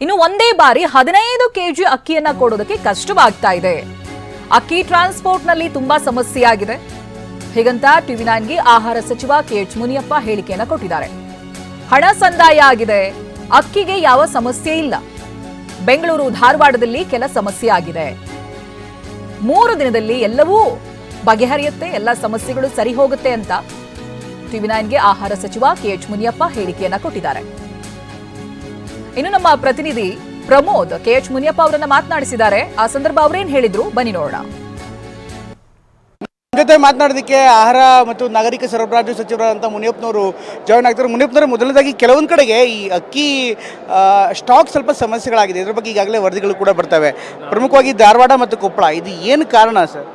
ಇನ್ನು ಒಂದೇ ಬಾರಿ ಹದಿನೈದು ಕೆಜಿ ಅಕ್ಕಿಯನ್ನ ಕೊಡೋದಕ್ಕೆ ಕಷ್ಟವಾಗ್ತಾ ಇದೆ. ಅಕ್ಕಿ ಟ್ರಾನ್ಸ್ಪೋರ್ಟ್ನಲ್ಲಿ ತುಂಬಾ ಸಮಸ್ಯೆ ಆಗಿದೆ ಹೀಗಂತ ಟಿವಿ ನೈನ್ಗೆ ಆಹಾರ ಸಚಿವ ಕೆ ಎಚ್ ಮುನಿಯಪ್ಪ ಹೇಳಿಕೆಯನ್ನ ಕೊಟ್ಟಿದ್ದಾರೆ. ಹಣ ಸಂದಾಯ ಆಗಿದೆ. ಅಕ್ಕಿಗೆ ಯಾವ ಸಮಸ್ಯೆ ಇಲ್ಲ. ಬೆಂಗಳೂರು ಧಾರವಾಡದಲ್ಲಿ ಕೆಲ ಸಮಸ್ಯೆ ಆಗಿದೆ. ಮೂರು ದಿನದಲ್ಲಿ ಎಲ್ಲವೂ ಬಗೆಹರಿಯುತ್ತೆ, ಎಲ್ಲ ಸಮಸ್ಯೆಗಳು ಸರಿ ಹೋಗುತ್ತೆ ಅಂತ ಟಿವಿ ನೈನ್ಗೆ ಆಹಾರ ಸಚಿವ ಕೆ ಎಚ್ ಮುನಿಯಪ್ಪ ಹೇಳಿಕೆಯನ್ನ ಕೊಟ್ಟಿದ್ದಾರೆ. ಇನ್ನು ನಮ್ಮ ಪ್ರತಿನಿಧಿ ಪ್ರಮೋದ್ ಕೆಎಚ್ ಮುನಿಯಪ್ಪ ಅವರನ್ನ ಮಾತನಾಡಿಸಿದ್ದಾರೆ. ಆ ಸಂದರ್ಭ ಅವರೇನ್ ಹೇಳಿದ್ರು? ಬನ್ನಿ ನೋಡೋಣ. ಜೊತೆ ಮಾತನಾಡೋದಕ್ಕೆ ಆಹಾರ ಮತ್ತು ನಾಗರಿಕ ಸರಬರಾಜು ಸಚಿವರಾದಂಥ ಮುನಿಯಪ್ಪನವರು ಜಾಯ್ನ್ ಆಗ್ತಾರೆ. ಮುನಿಯಪ್ಪನವರು ಮೊದಲನೇದಾಗಿ ಕೆಲವೊಂದು ಕಡೆಗೆ ಈ ಅಕ್ಕಿ ಸ್ಟಾಕ್ ಸ್ವಲ್ಪ ಸಮಸ್ಯೆಗಳಾಗಿದೆ. ಇದ್ರ ಬಗ್ಗೆ ಈಗಾಗಲೇ ವರದಿಗಳು ಕೂಡ ಬರ್ತವೆ. ಪ್ರಮುಖವಾಗಿ ಧಾರವಾಡ ಮತ್ತು ಕೊಪ್ಪಳ ಇದು ಏನು ಕಾರಣ ಸರ್?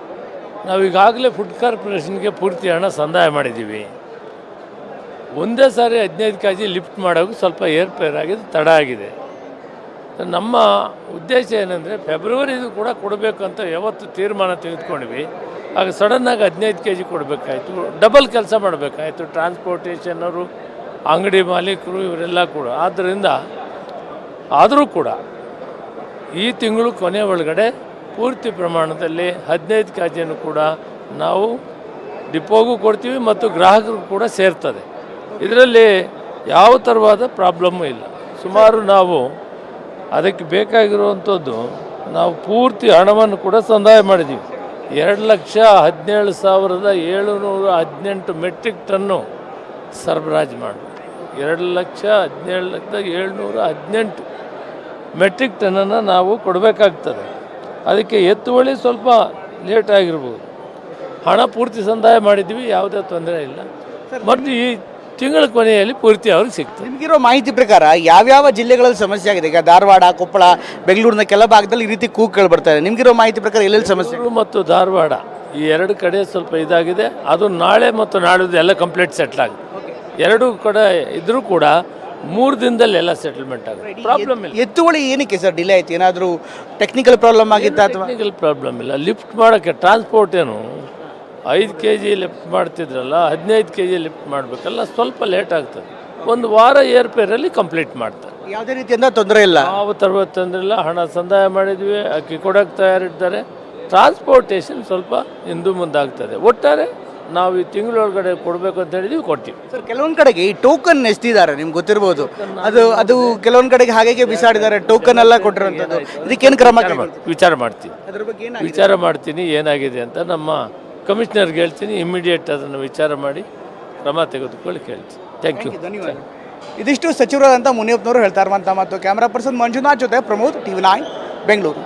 ನಾವು ಈಗಾಗಲೇ ಫುಡ್ ಕಾರ್ಪೊರೇಷನ್ಗೆ ಪೂರ್ತಿ ಹಣ ಸಂದಾಯ ಮಾಡಿದ್ದೀವಿ. ಒಂದೇ ಸಾರಿ ಹದಿನೈದು ಕೆ ಜಿ ಲಿಫ್ಟ್ ಮಾಡೋಕ್ಕೂ ಸ್ವಲ್ಪ ಏರ್ಪೇರ್ ಆಗಿದೆ ತಡ ಆಗಿದೆ. ನಮ್ಮ ಉದ್ದೇಶ ಏನಂದರೆ ಫೆಬ್ರವರಿದು ಕೂಡ ಕೊಡಬೇಕು ಅಂತ ಯಾವತ್ತು ತೀರ್ಮಾನ ತೆಗೆದುಕೊಂಡ್ವಿ. ಆಗ ಸಡನ್ನಾಗಿ ಹದಿನೈದು ಕೆ ಜಿ ಕೊಡಬೇಕಾಯಿತು. ಡಬಲ್ ಕೆಲಸ ಮಾಡಬೇಕಾಯ್ತು. ಟ್ರಾನ್ಸ್ಪೋರ್ಟೇಷನವರು ಅಂಗಡಿ ಮಾಲೀಕರು, ಇವರೆಲ್ಲ ಕೂಡ. ಆದ್ದರಿಂದ ಆದರೂ ಕೂಡ ಈ ತಿಂಗಳು ಕೊನೆ ಒಳಗಡೆ ಪೂರ್ತಿ ಪ್ರಮಾಣದಲ್ಲಿ ಹದಿನೈದು ಕೆ ಜಿಯನ್ನು ಕೂಡ ನಾವು ಡಿಪೋಗೂ ಕೊಡ್ತೀವಿ ಮತ್ತು ಗ್ರಾಹಕರು ಕೂಡ ಸೇರ್ತದೆ. ಇದರಲ್ಲಿ ಯಾವ ಥರವಾದ ಪ್ರಾಬ್ಲಮ್ಮು ಇಲ್ಲ. ಸುಮಾರು ನಾವು ಅದಕ್ಕೆ ಬೇಕಾಗಿರುವಂಥದ್ದು ನಾವು ಪೂರ್ತಿ ಹಣವನ್ನು ಕೂಡ ಸಂದಾಯ ಮಾಡಿದ್ದೀವಿ. ಎರಡು ಲಕ್ಷ ಹದಿನೇಳು ಸಾವಿರದ ಏಳುನೂರ ಹದಿನೆಂಟು ಮೆಟ್ರಿಕ್ ಟನ್ನು ಸರಬರಾಜು ಮಾಡಬೇಕು ಎರಡು ಲಕ್ಷ ಹದಿನೇಳು ಲಕ್ಷದ ಏಳ್ನೂರ ಹದಿನೆಂಟು ಮೆಟ್ರಿಕ್ ಟನ್ನನ್ನು ನಾವು ಕೊಡಬೇಕಾಗ್ತದೆ. ಅದಕ್ಕೆ ಎತ್ತುವಳಿ ಸ್ವಲ್ಪ ಲೇಟ್ ಆಗಿರ್ಬೋದು. ಹಣ ಪೂರ್ತಿ ಸಂದಾಯ ಮಾಡಿದ್ದೀವಿ ಯಾವುದೇ ತೊಂದರೆ ಇಲ್ಲ. ಮತ್ತು ಈ ತಿಂಗಳ ಕೊನೆಯಲ್ಲಿ ಪೂರ್ತಿ ಅವ್ರಿಗೆ ಸಿಗ್ತದೆ. ನಿಮಗಿರೋ ಮಾಹಿತಿ ಪ್ರಕಾರ ಯಾವ್ಯಾವ ಜಿಲ್ಲೆಗಳಲ್ಲಿ ಸಮಸ್ಯೆ ಆಗಿದೆ? ಈಗ ಧಾರವಾಡ ಕೊಪ್ಪಳ ಬೆಂಗಳೂರಿನ ಕೆಲ ಭಾಗದಲ್ಲಿ ಈ ರೀತಿ ಕೂಗುಗಳು ಬರ್ತಾರೆ ನಿಮಗಿರೋ ಮಾಹಿತಿ ಪ್ರಕಾರ ಎಲ್ಲೆಲ್ಲಿ ಸಮಸ್ಯೆ ಬೆಂಗಳೂರು ಮತ್ತು ಧಾರವಾಡ ಈ ಎರಡು ಕಡೆ ಸ್ವಲ್ಪ ಇದಾಗಿದೆ. ಅದು ನಾಳೆ ಮತ್ತು ನಾಳಿದ್ದು ಎಲ್ಲ ಕಂಪ್ಲೀಟ್ ಸೆಟ್ಲ್ ಆಗಿದೆ ಎರಡು ಕಡೆ ಇದ್ರೂ ಕೂಡ ಮೂರು ದಿನದಲ್ಲಿ ಎಲ್ಲ ಸೆಟಲ್ಮೆಂಟ್ ಆಗುತ್ತೆ. ಪ್ರಾಬ್ಲಮ್ ಇಲ್ಲ. ಎತ್ತುವಳಿ ಏನಕ್ಕೆ ಸರ್ ಡಿಲೇ ಆಯ್ತು? ಏನಾದರೂ ಟೆಕ್ನಿಕಲ್ ಪ್ರಾಬ್ಲಮ್ ಆಗಿತ್ತಾ ಅಥವಾ? ಟೆಕ್ನಿಕಲ್ ಪ್ರಾಬ್ಲಮ್ ಇಲ್ಲ. ಲಿಫ್ಟ್ ಮಾಡೋಕ್ಕೆ ಟ್ರಾನ್ಸ್ಪೋರ್ಟ್ ಏನು? ಐದು ಕೆ ಜಿ ಲಿಫ್ಟ್ ಮಾಡ್ತಿದ್ರಲ್ಲ ಹದಿನೈದು ಕೆ ಜಿ ಲಿಫ್ಟ್ ಮಾಡಬೇಕಲ್ಲ ಸ್ವಲ್ಪ ಲೇಟ್ ಆಗ್ತದೆ. ಒಂದು ವಾರ ಏರ್ಪೇರಲ್ಲಿ ಕಂಪ್ಲೀಟ್ ಮಾಡ್ತಾರೆ. ಯಾವುದೇ ರೀತಿಯಿಂದ ತೊಂದರೆ ಇಲ್ಲ. ನಾವು ತೊಂದರೆ ಇಲ್ಲ ಹಣ ಸಂದಾಯ ಮಾಡಿದ್ವಿ ಅಕ್ಕಿ ಕೊಡೋಕ್ಕೆ ತಯಾರಿದ್ದಾರೆ. ಟ್ರಾನ್ಸ್ಪೋರ್ಟೇಷನ್ ಸ್ವಲ್ಪ ಹಿಂದೂ ಮುಂದಾಗ್ತದೆ. ಒಟ್ಟಾರೆ ನಾವು ಈ ತಿಂಗಳೊಳಗಡೆ ಕೊಡಬೇಕು ಅಂತ ಹೇಳಿದ್ವಿ ಕೊಡ್ತೀವಿ ಸರ್ ಕೆಲವೊಂದು ಕಡೆಗೆ ಈ ಟೋಕನ್ ಎಷ್ಟಿದ್ದಾರೆ ನಿಮ್ಗೆ ಗೊತ್ತಿರ್ಬೋದು? ಅದು ಅದು ಕೆಲವೊಂದು ಕಡೆಗೆ ಹಾಗೆ ಬಿಸಾಡಿದ್ದಾರೆ ಟೋಕನ್ ಎಲ್ಲ ಕೊಟ್ಟಿರುವಂಥದ್ದು. ಇದಕ್ಕೇನು ಕ್ರಮ? ವಿಚಾರ ಮಾಡ್ತೀವಿ. ಅದ್ರ ಬಗ್ಗೆ ಏನು ವಿಚಾರ ಮಾಡ್ತೀನಿ ಏನಾಗಿದೆ ಅಂತ ನಮ್ಮ ಕಮಿಷನರ್ಗೆ ಹೇಳ್ತೀನಿ ಇಮಿಡಿಯೇಟ್ ಅದನ್ನು ವಿಚಾರ ಮಾಡಿ, ಕ್ರಮ ತೆಗೆದುಕೊಳ್ಳಿ ಹೇಳ್ತೀನಿ. ಥ್ಯಾಂಕ್ ಯು ಧನ್ಯವಾದ ಇದಿಷ್ಟು ಸಚಿವರಾದಂಥ ಮುನಿಯಪ್ಪನವರು ಹೇಳ್ತಾ ಇರುವಂಥ ಮತ್ತು ಕ್ಯಾಮರಾ ಪರ್ಸನ್ ಮಂಜುನಾಥ್ ಜೊತೆ ಪ್ರಮೋದ್ ಟಿವಿ ನೈನ್ ಬೆಂಗಳೂರು